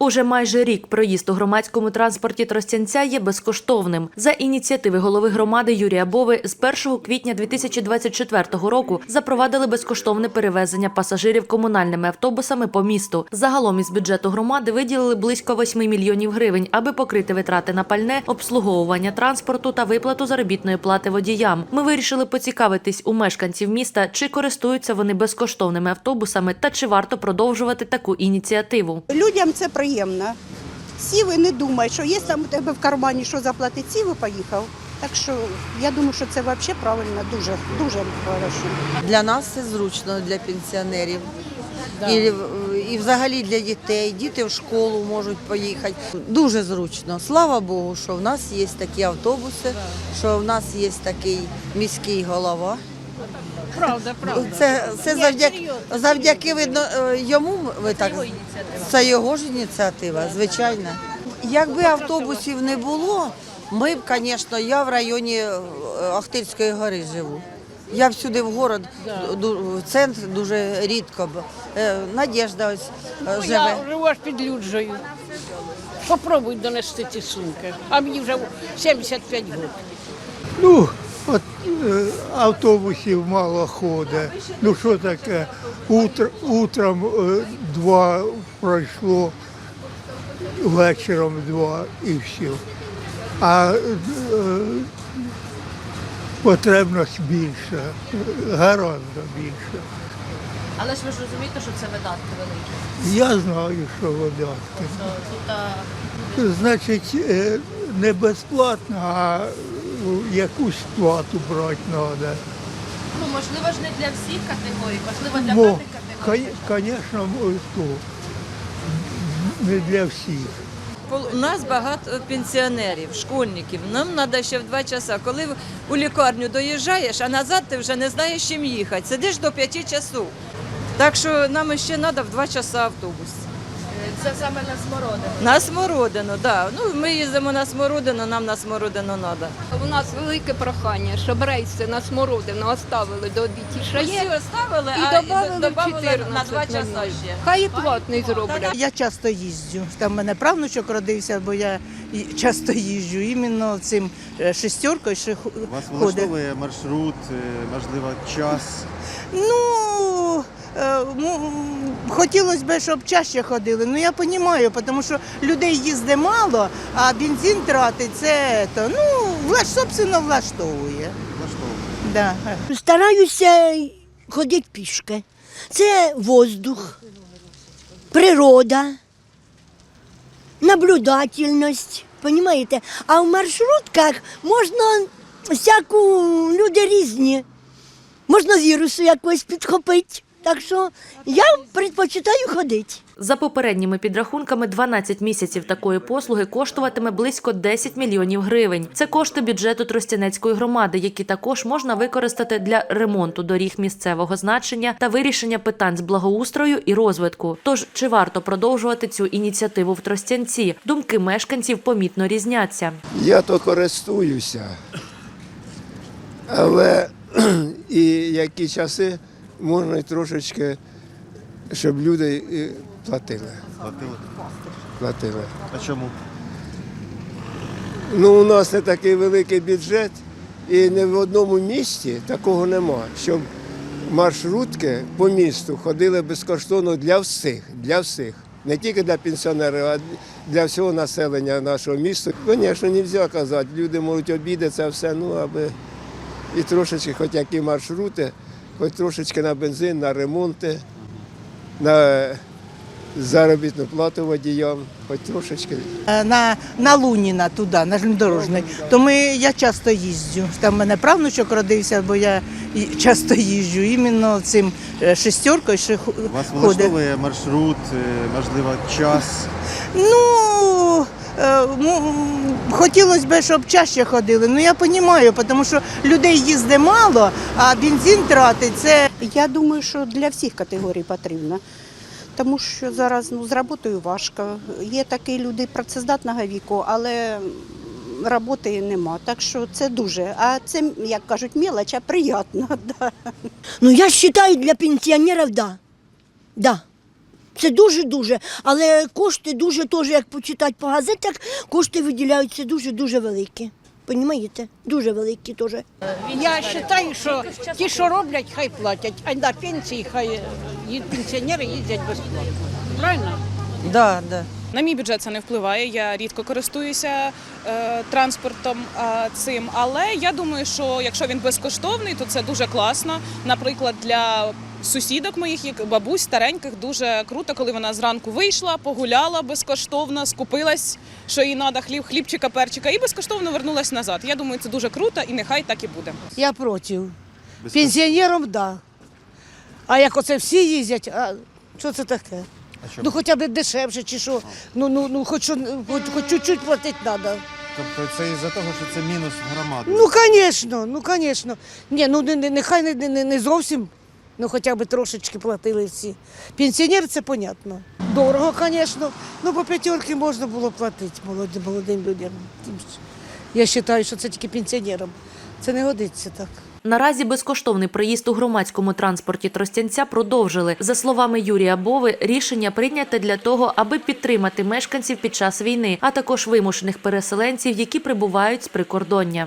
Уже майже рік проїзд у громадському транспорті Тростянця є безкоштовним. За ініціативи голови громади Юрія Бови з 1 квітня 2024 року запровадили безкоштовне перевезення пасажирів комунальними автобусами по місту. Загалом із бюджету громади виділили близько 8 мільйонів гривень, аби покрити витрати на пальне, обслуговування транспорту та виплату заробітної плати водіям. Ми вирішили поцікавитись у мешканців міста, чи користуються вони безкоштовними автобусами та чи варто продовжувати таку ініціативу. Людям це приємно. Сів і не думай, що є там у тебе в кармані, що заплатити, сів і поїхав. Так що я думаю, що це взагалі правильно, дуже, дуже хорошо. Для нас це зручно для пенсіонерів. І, і взагалі для дітей. Діти в школу можуть поїхати. Дуже зручно. Слава Богу, що в нас є такі автобуси, що в нас є такий міський голова. Правда, правда. Це, це завдяки, завдяки видно, е, йому ви так це його ж ініціатива, звичайно. Якби автобусів не було, ми б, звісно, я в районі е, Ахтирської гори живу. Я всюди в город, ду- в центр дуже рідко. б. Е, Надєжда ось е, Ну, живе. я живу аж під Люджею. Попробуй донести ці сумки. А мені вже 75 років. Ну, автобусів мало ходить. Ну що таке? Утр, утром е, два пройшло, вечором два і все. А е, потребність більше, гораздо більше. Але ж ви ж розумієте, що це видатки великі. Я знаю, що видатки. Значить, е, не безплатно, а якусь плату брати треба. ну можливо ж не для всіх категорій, можливо для певних категорій. звісно, не для всіх. У нас багато пенсіонерів, школьників. Нам треба ще в два часа. Коли у лікарню доїжджаєш, а назад ти вже не знаєш, чим їхати. Сидиш до п'яти часу. Так що нам ще треба в два часа автобус. Це саме на смородину. На Смородину, так. Да. Ну, ми їздимо на Смородину, нам на Смородину треба. У нас велике прохання, щоб рейси на смородину оставили до Всі Бітішає оставили, і а добавили добавили 14 на два часа ще. Хай і платний зроблять. Я часто їздю. Там в мене правнучок родився, бо я часто їжджу. Іменно цим е, шестеркою ще ху- Вас влаштовує маршрут, е, можливо, час. Ну, хотілося б, щоб чаще ходили. Ну я розумію, тому що людей їздить мало, а бензин тратить це, то, ну, влаш, собственно, влаштовує. Влаштовує. Да. Стараюся ходити пішки. Це воздух, природа, наблюдательність. Понімаєте? А в маршрутках можна всяку люди різні. Можна вірусу якось підхопити. Так що я предпочитаю ходити. За попередніми підрахунками, 12 місяців такої послуги коштуватиме близько 10 мільйонів гривень. Це кошти бюджету Тростянецької громади, які також можна використати для ремонту доріг місцевого значення та вирішення питань з благоустрою і розвитку. Тож чи варто продовжувати цю ініціативу в Тростянці? Думки мешканців помітно різняться. Я то користуюся. Але і які часи можна й трошечки, щоб люди і платили. Платили. платили. А чому? Ну, у нас не такий великий бюджет, і не в одному місті такого нема, щоб маршрутки по місту ходили безкоштовно для всіх, для всіх. Не тільки для пенсіонерів, а для всього населення нашого міста. Звісно, не можна казати, люди можуть обідати це все, ну аби і трошечки, хоч які маршрути, хоч трошечки на бензин, на ремонти, на заробітну плату водіям, хоч трошечки. Е, На, на Луніна туди, на железнодорожний. То я часто їздю. Там в мене правнучок родився, бо я часто їжджу. Іменно цим е, шестеркою ще ху- Вас влаштовує маршрут, е, можливо, час. Ну, хотілося б, щоб чаще ходили. Ну я розумію, тому що людей їздить мало, а бензин тратить це. Я думаю, що для всіх категорій потрібно. Тому що зараз ну, з роботою важко. Є такі люди працездатного віку, але роботи нема. Так що це дуже. А це, як кажуть, мелоч, а приємно. Да. Ну, я вважаю, для пенсіонерів, да. Да. Це дуже-дуже. Але кошти дуже теж, як почитати по газетах, кошти виділяються дуже-дуже великі. Понімаєте? Дуже великі теж. Я вважаю, що ті, що роблять, хай платять, а на пенсії хай пенсіонери їздять безплатно. Правильно? Да, да. На мій бюджет це не впливає. Я рідко користуюся е, транспортом е, цим. Але я думаю, що якщо він безкоштовний, то це дуже класно. Наприклад, для сусідок моїх, як бабусь стареньких, дуже круто, коли вона зранку вийшла, погуляла безкоштовно, скупилась, що їй треба, хліб, хлібчика, перчика, і безкоштовно вернулась назад. Я думаю, це дуже круто, і нехай так і буде. Я проти. Пенсіонерам да. А як оце всі їздять, а що це таке? Ну хоча б дешевше чи що. Ну, ну, ну хоч, що- хоч, хоч чуть-чуть платити треба. Тобто це із-за того, що це мінус громади. Ну, звісно, ну, звісно. Ні, ну не, не, нехай не, не, не зовсім, ну хоча б трошечки платили всі. Пенсіонер це понятно. Дорого, звісно. Ну, по п'ятерки можна було платити молодим, молодим людям. Я вважаю, що це тільки пенсіонерам. Це не годиться так. Наразі безкоштовний проїзд у громадському транспорті Тростянця продовжили. За словами Юрія Бови, рішення прийняте для того, аби підтримати мешканців під час війни, а також вимушених переселенців, які прибувають з прикордоння.